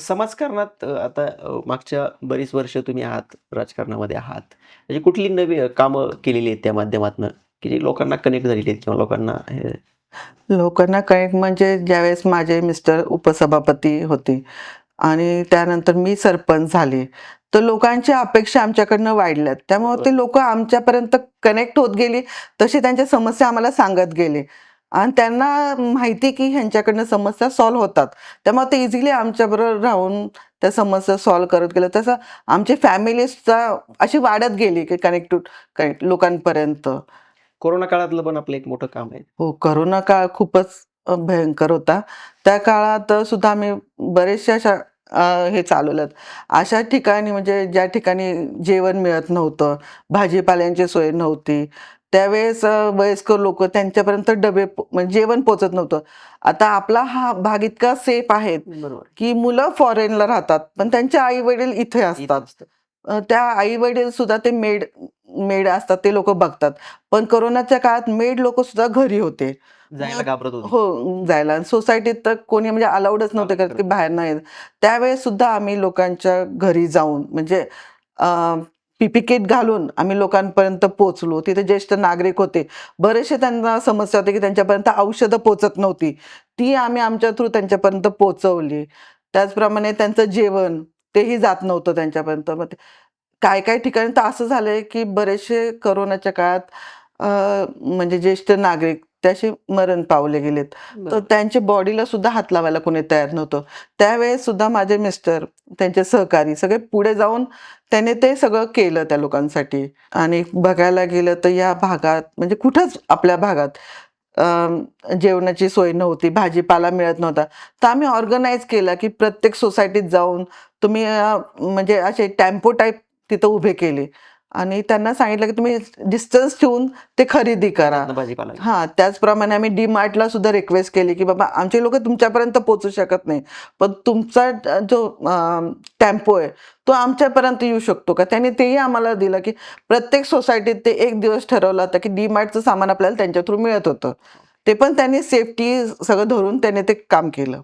समाजकारणात आता मागच्या बरीच वर्ष तुम्ही आहात राजकारणामध्ये आहात. म्हणजे कुठली नवी कामं केलेली आहेत त्या माध्यमातनं? की जी लोकांना कनेक्ट झालेली आहेत किंवा लोकांना हे? लोकांना कनेक्ट म्हणजे ज्यावेळेस माझे मिस्टर उपसभापती होते आणि त्यानंतर मी सरपंच झाले तर लोकांची अपेक्षा आमच्याकडनं वाढल्यात. त्यामुळे ते लोक आमच्यापर्यंत कनेक्ट होत गेली तशी त्यांच्या समस्या आम्हाला सांगत गेले. आणि त्यांना माहिती की ह्यांच्याकडनं समस्या सॉल्व्ह होतात. त्यामुळे ते इझिली आमच्याबरोबर राहून त्या समस्या सॉल्व्ह करत गेलं. तसं आमची फॅमिलीजचा अशी वाढत गेली की कनेक्ट कनेक्ट लोकांपर्यंत. कोरोना काळातलं पण आपलं एक मोठं काम आहे. हो करोना काळ खूपच भयंकर होता. त्या काळात सुद्धा आम्ही बरेचशा अशा हे चालवल्यात. अशा ठिकाणी म्हणजे ज्या ठिकाणी जेवण मिळत नव्हतं भाजीपाल्यांची सोय नव्हती त्यावेळेस वयस्कर लोक त्यांच्यापर्यंत डबे म्हणजे जेवण पोचत नव्हतं. आता आपला हा भाग इतका सेफ आहे की मुलं फॉरेनला राहतात पण त्यांचे आई वडील इथे असतात. त्या आई वडील सुद्धा ते मेड मेड असतात ते लोक बघतात. पण कोरोनाच्या काळात मेड लोक सुद्धा घरी होते. हो जायला. सोसायटीत तर कोणी म्हणजे अलाउडच नव्हते करत की बाहेर नाही. त्यावेळेस सुद्धा आम्ही लोकांच्या घरी जाऊन म्हणजे पिपिकेट घालून आम्ही लोकांपर्यंत पोचलो तिथे ज्येष्ठ नागरिक होते. बरेचसे त्यांना समस्या होती की त्यांच्यापर्यंत औषधं पोचत नव्हती. ती आम्ही आमच्या थ्रू त्यांच्यापर्यंत पोचवली त्याचप्रमाणे त्यांचं जेवण तेही जात नव्हतं त्यांच्यापर्यंत. मग काय काय ठिकाणी तर असं झालंय की बरेचसे करोनाच्या काळात म्हणजे ज्येष्ठ नागरिक त्याशी मरण पावले गेलेत. तर. त्यांच्या बॉडीला सुद्धा हात लावायला कोणी तयार नव्हतं. त्यावेळेस सुद्धा माझे मिस्टर त्यांचे सहकारी सगळे पुढे जाऊन त्याने ते सगळं केलं त्या लोकांसाठी. आणि बघायला गेलं तर या भागात म्हणजे कुठंच आपल्या भागात जेवणाची सोय नव्हती भाजीपाला मिळत नव्हता. तर आम्ही ऑर्गनाईज केलं की प्रत्येक सोसायटीत जाऊन तुम्ही म्हणजे असे टॅम्पो टाईप तिथं उभे केले. आणि त्यांना सांगितलं की तुम्ही डिस्टन्स ठेवून ते खरेदी करा. भाजीपाला हा त्याचप्रमाणे आम्ही डी मार्टला सुद्धा रिक्वेस्ट केली की बाबा आमचे लोक तुमच्यापर्यंत पोहोचू शकत नाही. पण तुमचा जो टेम्पो आहे तो आमच्यापर्यंत येऊ शकतो का? त्यांनी तेही आम्हाला दिलं की प्रत्येक सोसायटीत ते एक दिवस ठरवलं होतं की डी मार्टचं सामान आपल्याला त्यांच्या थ्रू मिळत होतं. ते पण त्यांनी सेफ्टी सगळं धरून त्याने ते काम केलं.